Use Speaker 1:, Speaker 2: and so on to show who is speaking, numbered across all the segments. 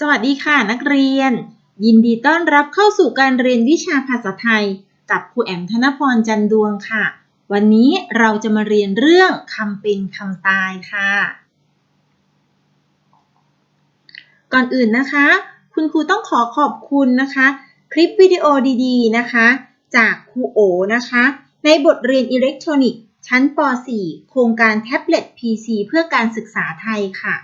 Speaker 1: สวัสดีค่ะนักเรียน ยินดีต้อนรับเข้าสู่การเรียนวิชาภาษาไทย กับครูแอมธนพรจันดวงค่ะ วันนี้เราจะมาเรียนเรื่องคำเป็นคำตายค่ะ ก่อนอื่นนะคะ คุณครูต้องขอขอบคุณนะคะ คลิปวิดีโอดีๆนะคะ จากครูโอนะคะ ในบทเรียนอิเล็กทรอนิกส์ชั้นป .4 โครงการแท็บเล็ต PC เพื่อการศึกษาไทยค่ะ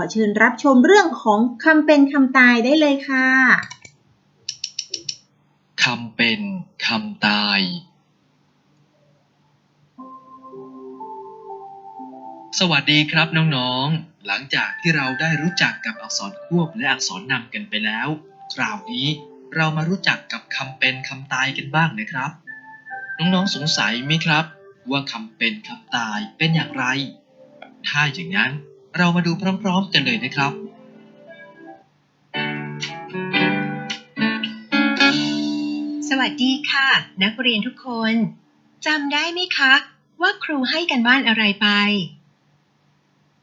Speaker 1: อเชิญรับชมเรื่องของคำเป็นคำตายได้เลยค่ะ
Speaker 2: คำเป็นคำตาย สวัสดีครับน้องๆ หลังจากที่เราได้รู้จักกับอักษรควบและอักษรนำกันไปแล้ว คราวนี้เรามารู้จักกับคำเป็นคำตายกันบ้างนะครับ น้องๆสงสัยไหมครับ ว่าคำเป็นคำตายเป็นอย่างไร ถ้าอย่างนั้น เรามาดูพร้อมๆกันเลยนะครับ
Speaker 3: สวัสดีค่ะ นักเรียนทุกคนจำได้ไหมคะ ว่าครูให้กันบ้านอะไรไป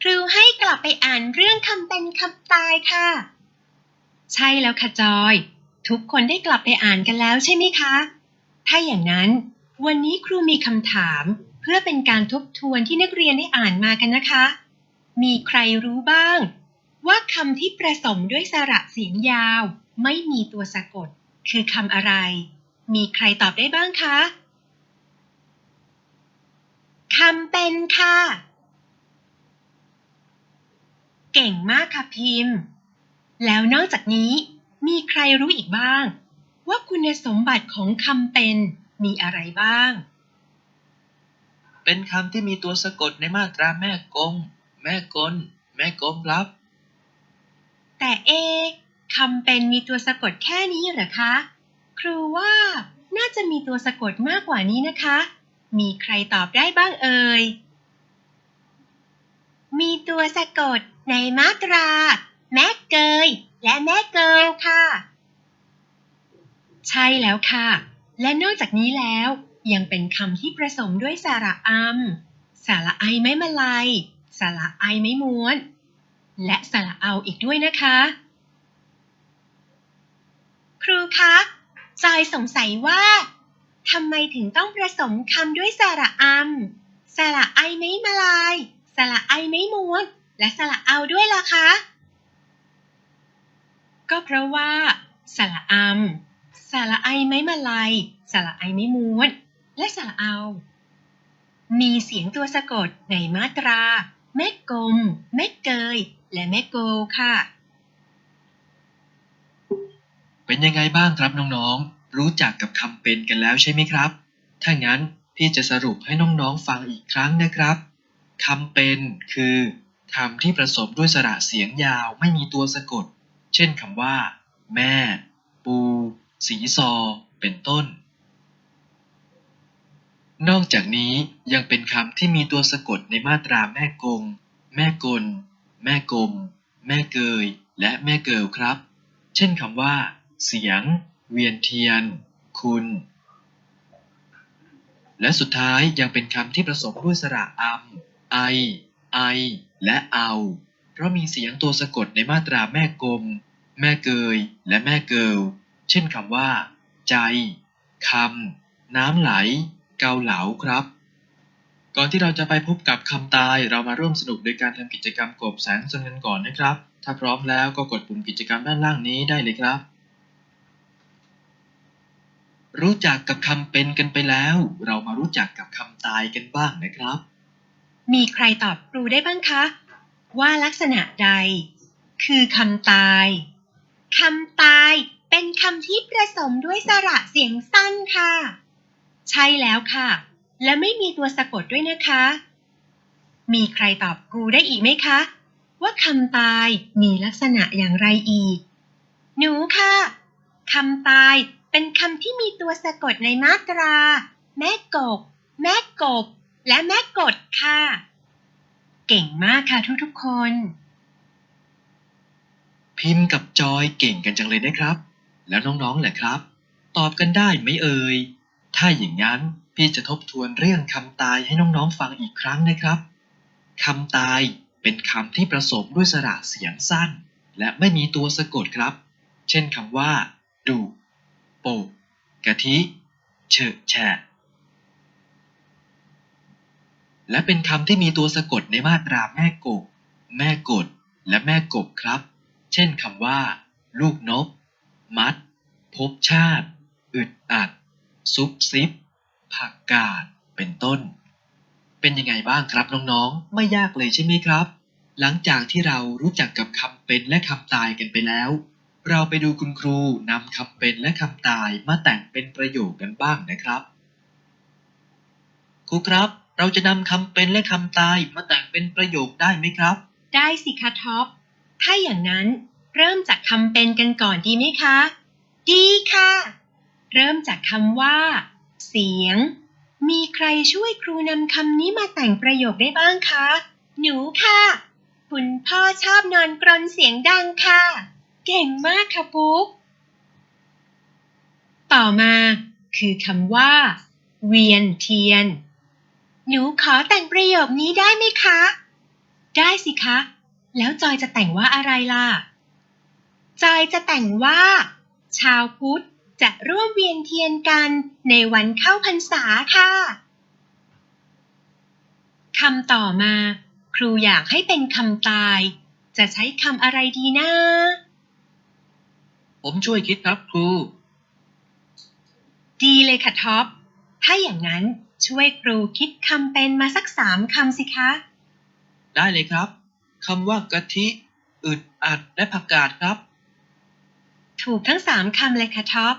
Speaker 3: ครูให้กลับไปอ่านเรื่องคำเป็นคำตายค่ะ ใช่แล้วค่ะจอย ทุกคนได้กลับไปอ่านกันแล้วใช่ไหมคะ ถ้าอย่างนั้น วันนี้ครูมีคำถามเพื่อเป็นการทบทวนที่นักเรียนได้อ่านมากันนะคะ มีใครรู้บ้าง ว่าคำที่ประสมด้วยสระเสียงยาว ไม่มีตัวสะกด คือคำอะไร มีใครตอบได้บ้างคะคำเป็นค่ะ เก่งมากค่ะพิมพ์ แล้วนอกจากนี้มีใครรู้อีกบ้าง ว่าคุณสมบัติของคำเป็นมีอะไรบ้าง
Speaker 2: เป็นคำที่มีตัวสะกดในมาตราแม่กง แม่กลแม่กลมครับ
Speaker 3: แต่เอคำเป็นมีตัวสะกดแค่นี้เหรอคะ ครูว่าน่าจะมีตัวสะกดมากกว่านี้นะคะ มีใครตอบได้บ้างเอ่ย มีตัวสะกดในมาตรา แม่เกย และแม่เกิลค่ะ ใช่แล้วค่ะ และนอกจากนี้แล้ว ยังเป็นคำที่ผสมด้วยสระอัมสระไอไม้มาลัย สระไอไม้ม้วน และสระเอาอีกด้วยนะคะ ครูคะจอยสงสัยว่าทำไมถึงต้องผสมคำด้วยสระอัมสระไอไม้มาลาย สระไอไม้ม้วน และสระเอาด้วยล่ะคะ ก็เพราะว่าสระอัมสระไอไม้มาลายสระไอไม้ม้วน และสระเอา มีเสียงตัวสะกดในมาตรา แม่กลมแม่เกย และแม่โกลค่ะ
Speaker 2: เป็นยังไงบ้างครับน้องๆ รู้จักกับคำเป็นกันแล้วใช่ไหมครับ ถ้างั้นพี่จะสรุปให้น้องๆฟังอีกครั้งนะครับคำเป็นคือคำที่ผสมด้วยสระเสียงยาวไม่มีตัวสะกด เช่นคำว่า แม่ ปู สีซอ เป็นต้น นอกจากนี้ยังเป็นคำที่มีตัวสะกดในมาตราแม่กง แม่กล แม่กลม แม่เกย และแม่เกิลครับ เช่นคำว่า เสียง เวียนเทียน คุณ และสุดท้ายยังเป็นคำที่ผสมด้วยสระอัมไอ ไอ และเอา เพราะมีเสียงตัวสะกดในมาตราแม่กลม แม่เกย และแม่เกิล เช่นคำว่า ใจ คำ น้ำไหล เกาเหลาครับ ก่อนที่เราจะไปพบกับคำตาย เรามาร่วมสนุกโดยการทำกิจกรรมกบแสงสนกันก่อนนะครับ ถ้าพร้อมแล้วก็กดปุ่มกิจกรรมด้านล่างนี้ได้เลยครับ รู้จักกับคำเป็นกันไปแล้ว เรามารู้จักกับคำตายกันบ้างนะครับ
Speaker 3: มีใครตอบครูได้บ้างคะ ว่าลักษณะใด คือคำตายคำตายเป็นคำที่ผสมด้วยสระเสียงสั้นค่ะ ใช่แล้วค่ะ และไม่มีตัวสะกดด้วยนะคะ มีใครตอบครูได้อีกไหมคะ ว่าคำตายมีลักษณะอย่างไรอีก หนูค่ะคำตายเป็นคำที่มีตัวสะกดในมาตรา แม่กบ แม่กบ และแม่กดค่ะ เก่งมากค่ะทุกๆคน
Speaker 2: พิมพ์กับจอยเก่งกันจังเลยนะครับ แล้วน้องๆแหละครับ ตอบกันได้ไหมเอ่ย ถ้าอย่างนั้นพี่จะทบทวนเรื่องคำตายให้น้องๆฟังอีกครั้งนะครับคำตายเป็นคำที่ผสมด้วยสระเสียงสั้น และไม่มีตัวสะกดครับ เช่นคำว่าดุโปกะทิเฉะแฉะและเป็นคำที่มีตัวสะกดในมาตราแม่กบ แม่กด และแม่กบครับ เช่นคำว่า ลูกนก มัด พบชาติ อึดอัด ซุบซิบผักกาด เป็นต้น เป็นยังไงบ้างครับน้องๆ ไม่ยากเลยใช่ไหมครับ หลังจากที่เรารู้จักกับคำเป็นและคำตายกันไปแล้ว เราไปดูคุณครูนำคำเป็นและคำตายมาแต่งเป็นประโยคกันบ้างนะครับ ครูครับ เราจะนำคำเป็นและคำตายมาแต่งเป็นประโยคได้ไหมครับ
Speaker 3: ได้สิคะท็อป ถ้าอย่างนั้นเริ่มจากคำเป็นกันก่อนดีไหมคะ ดีค่ะ เริ่มจากคำว่า เสียง มีใครช่วยครูนำคำนี้มาแต่งประโยคได้บ้างคะ หนูค่ะ คุณพ่อชอบนอนกรนเสียงดังค่ะ เก่งมากค่ะปุ๊ก ต่อมาคือคำว่า เวียนเทียน หนูขอแต่งประโยคนี้ได้ไหมคะ ได้สิคะ แล้วจอยจะแต่งว่าอะไรล่ะ จอยจะแต่งว่า ชาวพุทธ จะร่วมเวียนเทียนกันในวันเข้าพรรษาค่ะคำต่อมา ครูอยากให้เป็นคำตาย จะใช้คำอะไรดีนะ
Speaker 2: ผมช่วยคิดครับครู
Speaker 3: ดีเลยค่ะท็อป ถ้าอย่างนั้นช่วยครูคิดคำเป็นมาสักสามคำสิคะ
Speaker 2: ได้เลยครับคำว่ากะทิ อึดอัดและผักกาดครับ
Speaker 3: ถูกทั้งสามคำเลยค่ะท็อป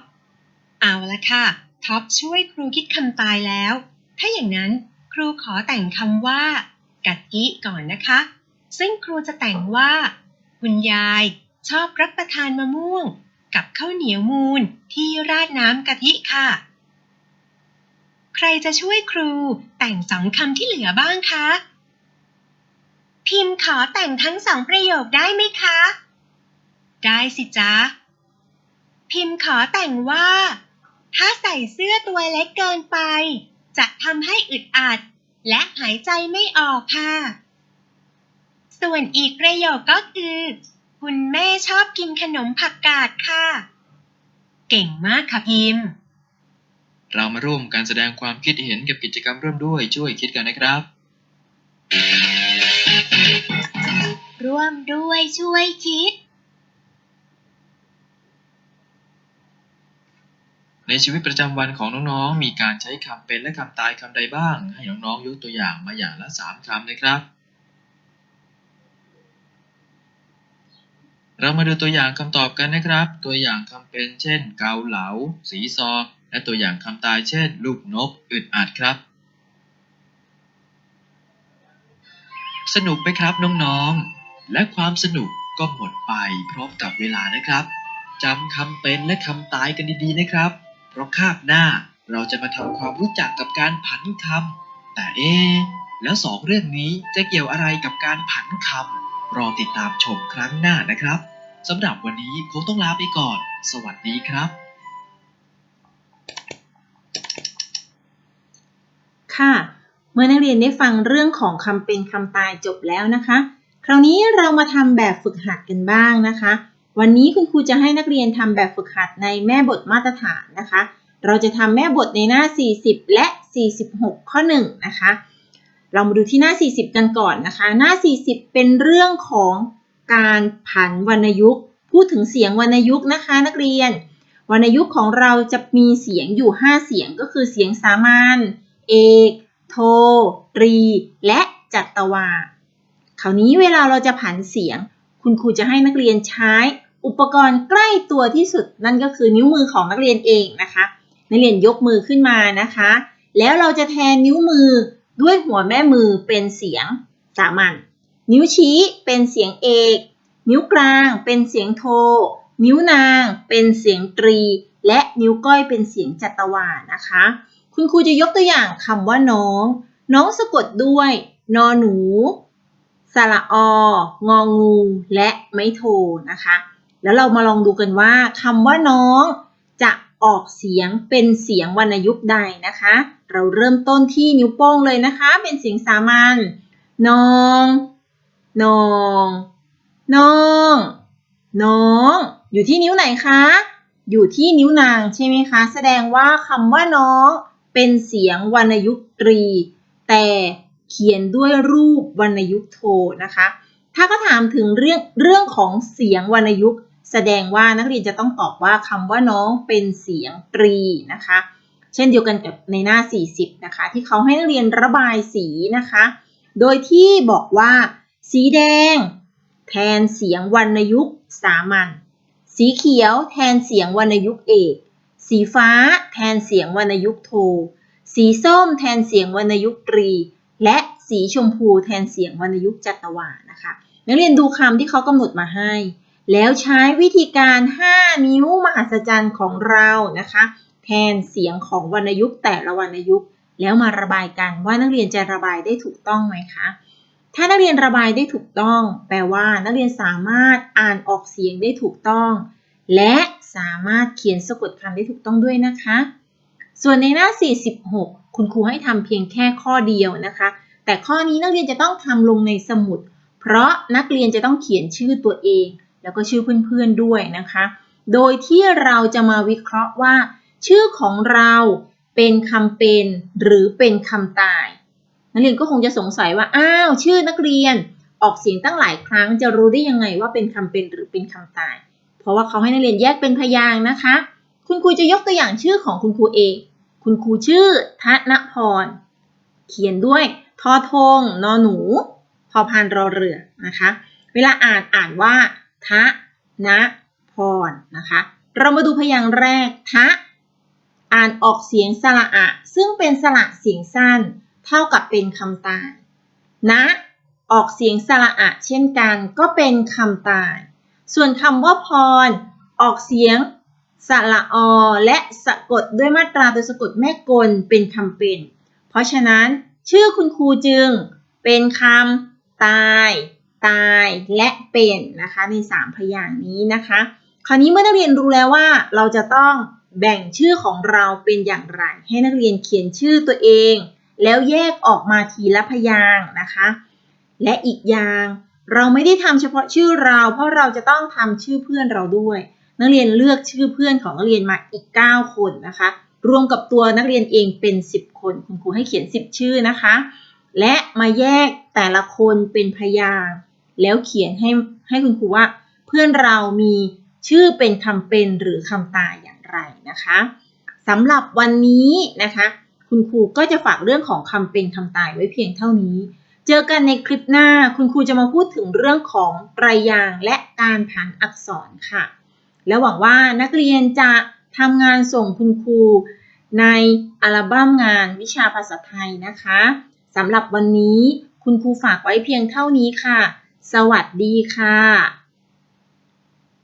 Speaker 3: เอาละค่ะท็อปช่วยครูคิดคำตายแล้ว ถ้าอย่างนั้นครูขอแต่งคำว่ากะทิก่อนนะคะ ซึ่งครูจะแต่งว่า คุณยายชอบรับประทานมะม่วง กับข้าวเหนียวมูนที่ราดน้ำกะทิค่ะ ใครจะช่วยครูแต่งสองคำที่เหลือบ้างคะ พิมพ์ขอแต่งทั้งสองประโยคได้ไหมคะ ได้สิจ๊ะ พิมพ์ขอแต่งว่า ถ้าใส่เสื้อตัวเล็กเกินไป จะทำให้อึดอัด และหายใจไม่ออกค่ะ ส่วนอีกประโยคก็คือ คุณแม่ชอบกินขนมผักกาดค่ะ เก่งมากค่ะพิมพ์
Speaker 2: เรามาร่วมกันแสดงความคิดเห็นกับกิจกรรมเริ่มด้วยช่วยคิดกันนะครับ
Speaker 3: ร่วมด้วยช่วยคิด
Speaker 2: ในชีวิตประจำวันของน้องๆ มีการใช้คำเป็นและคำตายคำใดบ้าง ให้น้องๆ ยกตัวอย่างมาอย่างละสามคำนะครับ เรามาดูตัวอย่างคำตอบกันนะครับ ตัวอย่างคำเป็นเช่น เกาเหลา สีซอ และตัวอย่างคำตายเช่น ลูกนก อึดอัดครับ สนุกไหมครับน้องๆ และความสนุกก็หมดไปพร้อมกับเวลานะครับจำคำเป็นและคำตายกันดีๆนะครับ เพราะคาบหน้าเราจะมาทำความรู้จักกับการผันคำแต่เอ๊ะแล้วสองเรื่องนี้จะเกี่ยวอะไรกับการผันคำรอติดตามชมครั้งหน้านะครับสำหรับวันนี้คงต้องลาไปก่อน สวัสดีครับ
Speaker 1: ค่ะ เมื่อนักเรียนได้ฟังเรื่องของคำเป็นคำตายจบแล้วนะคะ คราวนี้เรามาทำแบบฝึกหัดกันบ้างนะคะ วันนี้คุณครูจะให้นักเรียนทำแบบฝึกหัดในแม่บทมาตรฐานนะคะ เราจะทำแม่บทในหน้า 40 และ 46 ข้อ1นะคะ เรามาดูที่หน้า 40 กันก่อนนะคะ หน้า 40 เป็นเรื่องของการผันวรรณยุกต์ พูดถึงเสียงวรรณยุกต์นะคะ นักเรียน วรรณยุกต์ของเราจะมีเสียงอยู่ 5 เสียงก็คือเสียงสามัญ เอก โท ตรี และจัตวา คราวนี้เวลาเราจะผันเสียง คุณครูจะให้นักเรียนใช้ อุปกรณ์ใกล้ตัวที่สุดนั่นก็คือนิ้วมือของนักเรียนเองนะคะ นักเรียนยกมือขึ้นมานะคะ แล้วเราจะแทนนิ้วมือด้วยหัวแม่มือเป็นเสียงสามัญนิ้วชี้เป็นเสียงเอก นิ้วกลางเป็นเสียงโท นิ้วนางเป็นเสียงตรี และนิ้วก้อยเป็นเสียงจัตวานะคะ คุณครูจะยกตัวอย่างคำว่าน้อง น้องสะกดด้วย นอหนูสระอ งองู และไม่โทนะคะ แล้วเรามาลองดูกันว่าคำว่าน้องจะออกเสียงเป็นเสียงวรรณยุกต์ใดนะคะ เราเริ่มต้นที่นิ้วโป้งเลยนะคะ เป็นเสียงสามัญน้องน้องน้องน้อง อยู่ที่นิ้วไหนคะ อยู่ที่นิ้วนางใช่ไหมคะ แสดงว่าคำว่าน้องเป็นเสียงวรรณยุกตรี แต่เขียนด้วยรูปวรรณยุกโทนะคะ ถ้าก็ถามถึงเรื่องเรื่องของเสียงวรรณยุกต์ แสดงว่านักเรียนจะต้องตอบว่าคำว่าน้องเป็นเสียงตรีนะคะ เช่นเดียวกันกับในหน้า 40 นะคะ ที่เขาให้นักเรียนระบายสีนะคะ โดยที่บอกว่า สีแดง แทนเสียงวรรณยุกต์สามัญสีเขียวแทนเสียงวรรณยุกต์เอกสีฟ้าแทนเสียงวรรณยุกต์โท สีส้มแทนเสียงวรรณยุกต์ตรี และสีชมพูแทนเสียงวรรณยุกต์จัตวานะคะ นักเรียนดูคำที่เขากำหนดมาให้ แล้วใช้วิธีการ 5 นิ้วมหัศจรรย์ของเรานะคะ แทนเสียงของวรรณยุกต์แต่ละวรรณยุกต์แล้วมาระบายกันว่านักเรียนจะระบายได้ถูกต้องไหมคะ ถ้านักเรียนระบายได้ถูกต้อง แปลว่านักเรียนสามารถอ่านออกเสียงได้ถูกต้อง และสามารถเขียนสะกดคำได้ถูกต้องด้วยนะคะ ส่วนในหน้า 46 คุณครูให้ทำเพียงแค่ข้อเดียวนะคะ แต่ข้อนี้นักเรียนจะต้องทำลงในสมุด เพราะนักเรียนจะต้องเขียนชื่อตัวเอง แล้วก็ชื่อเพื่อนๆด้วยนะคะ โดยที่เราจะมาวิเคราะห์ว่า ชื่อของเราเป็นคำเป็นหรือเป็นคำตาย นักเรียนก็คงจะสงสัยว่าอ้าวชื่อนักเรียนออกเสียงตั้งหลายครั้งจะรู้ได้ยังไงว่าเป็นคำเป็นหรือเป็นคำตาย เพราะว่าเขาให้นักเรียนแยกเป็นพยางค์นะคะ คุณครูจะยกตัวอย่างชื่อของคุณครูเอกคุณครูชื่อธนพร เขียนด้วยทอทงนอหนู อพานรอเรือนะคะ เวลาอ่านอ่านว่า ทะ นะพรนะคะ เรามาดูพยางค์แรก ทะ อ่านออกเสียงสระอะ ซึ่งเป็นสระเสียงสั้น เท่ากับเป็นคำตาย นะ ออกเสียงสระอะ เช่นกันก็เป็นคำตาย ส่วนคำว่าพร ออกเสียงสระอและสะกดด้วยมาตราตัวสะกดแม่กลเป็นคำเป็น เพราะฉะนั้นชื่อคุณครูจึงเป็นคำ ตาย ตาย และเป็นนะคะในสามพยางค์นี้นะคะ คราวนี้เมื่อนักเรียนรู้แล้วว่าเราจะต้องแบ่งชื่อของเราเป็นอย่างไร ให้นักเรียนเขียนชื่อตัวเอง แล้วแยกออกมาทีละพยางค์นะคะ และอีกอย่างเราไม่ได้ทำเฉพาะชื่อเรา เพราะเราจะต้องทำชื่อเพื่อนเราด้วย นักเรียนเลือกชื่อเพื่อนของนักเรียนมาอีก 9 คนนะคะ รวมกับตัวนักเรียนเองเป็น 10 คน คุณครูให้เขียน 10 ชื่อนะคะ และมาแยกแต่ละคนเป็นพยางแล้วเขียนให้ให้คุณครูว่า เพื่อนเรามีชื่อเป็นคำเป็นหรือคำตายอย่างไรนะคะสำหรับวันนี้นะคะ คุณครูก็จะฝากเรื่องของคำเป็นคำตายไว้เพียงเท่านี้ เจอกันในคลิปหน้าคุณครูจะมาพูดถึงเรื่องของไตรยางและการผันอักษรค่ะ และหวังว่านักเรียนจะทำงานส่งคุณครูในอัลบั้มงานวิชาภาษาไทยนะคะ สำหรับวันนี้คุณครูฝากไว้เพียงเท่านี้ค่ะ สวัสดีค่ะ